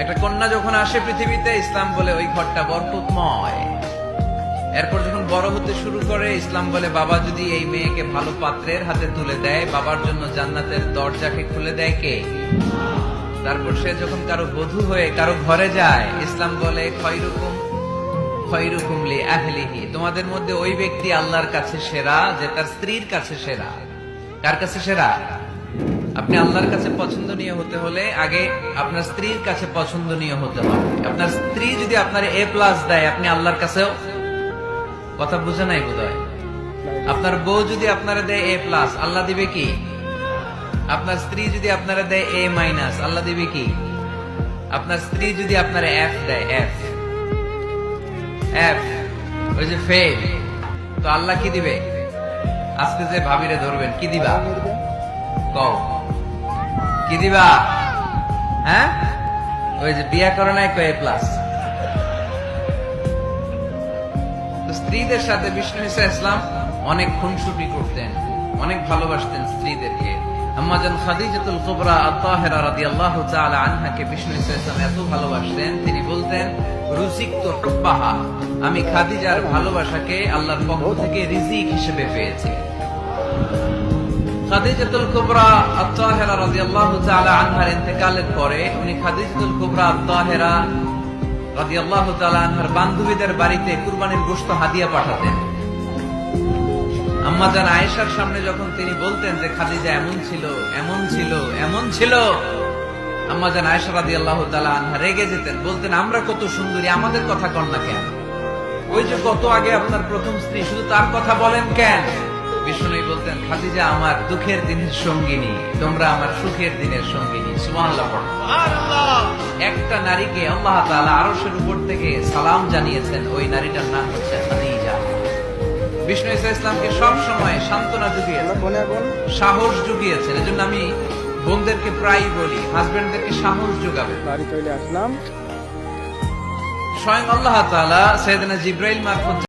একটা কন্যা যখন আসে পৃথিবীতে, ইসলাম বলে ওই ঘরটা বরকতময়। এরপর যখন বড় হতে শুরু করে, ইসলাম বলে, বাবা যদি এই মেয়েকে ভালো পাত্রের হাতে তুলে দেয়, বাবার জন্য জান্নাতের দরজাকে খুলে দেয় কে? তারপর সে যখন কারও বধূ হয়ে কারও ঘরে যায়, ইসলাম বলে, খয়রুকুম খয়রুকুম আহলিহি। তোমাদের মধ্যে ওই ব্যক্তি আল্লাহর কাছে সেরা, যে তার স্ত্রীর কাছে সেরা। কার কাছে সেরা? আপনি আল্লাহর কাছে পছন্দনীয় হতে হলে আগে আপনার স্ত্রীর কাছে পছন্দনীয় হতে হবে। আপনার স্ত্রী যদি আপনার এ প্লাস দেয়, আপনি আল্লাহর কাছেও কথা বুঝে নাই বোধ আপনার বউ যদি আপনারা দেয় এ প্লাস আল্লাহ দিবে কি? আপনার স্ত্রী যদি আপনারা দেয় এ মাইনাস আল্লাহ দিবে কি? আপনার স্ত্রী যদি আপনারা এফ দেয় এফ এফ ওই যে ফেল তো আল্লাহ কি দিবে? আজকে যে ভাবিরে ধরবেন, কি দিবা? কও। কি দিবা? হ্যাঁ? ওই যে বিয়া করে নাই এ প্লাস স্ত্রীদের সাথে বিষ্ণু ইসা ইসলাম অনেক খুনসুটি করতেন, অনেক ভালোবাসতেন স্ত্রীদেরকে। আম্মাজান খাদিজাতুল কুবরা রাদিয়াল্লাহু তাআলা আনহাকে বিষ্ণু ইসা ইসলাম এত ভালোবাসতেন, তিনি বলতেন রুজিকতু হুব্বাহা, আমি খাদিজার ভালোবাসাকে আল্লাহর পক্ষ থেকে রিজিক হিসেবে পেয়েছি। সামনে যখন তিনি বলতেন যে খাদিজা এমন ছিল এমন ছিল এমন ছিল, আম্মা জান আয়েশা রাদিয়াল্লাহু তাআলা আনহা রেগে যেতেন, বলতেন, আমরা কত সুন্দরী, আমাদের কথা না কেন? ওই যে কত আগে আপনার প্রথম স্ত্রী, শুধু তার কথা বলেন কেন? বিষ্ণু বলতেন খাদিজা আমার দুঃখের দিনের সঙ্গিনী তোমরা আমার সুখের দিনের সঙ্গিনী। সুবহানাল্লাহ একটা নারীকে আল্লাহ তাআলা আরশের উপর থেকে সালাম জানিয়েছেন ওই নারীটার নাম হচ্ছে খাদিজা। বিষ্ণু ইসা ইসলামকে সব সময় সান্ত্বনা জুগিয়েছেন সাহস জুগিয়েছেন এজন্য আমি বোনদেরকে প্রায় বলি হাজবেন্ডদেরকে সাহস যোগাবে বাড়ি চলে আসলাম। স্বয়ং আল্লাহ তাআলা সৈয়দনা জিব্রাইল মারফত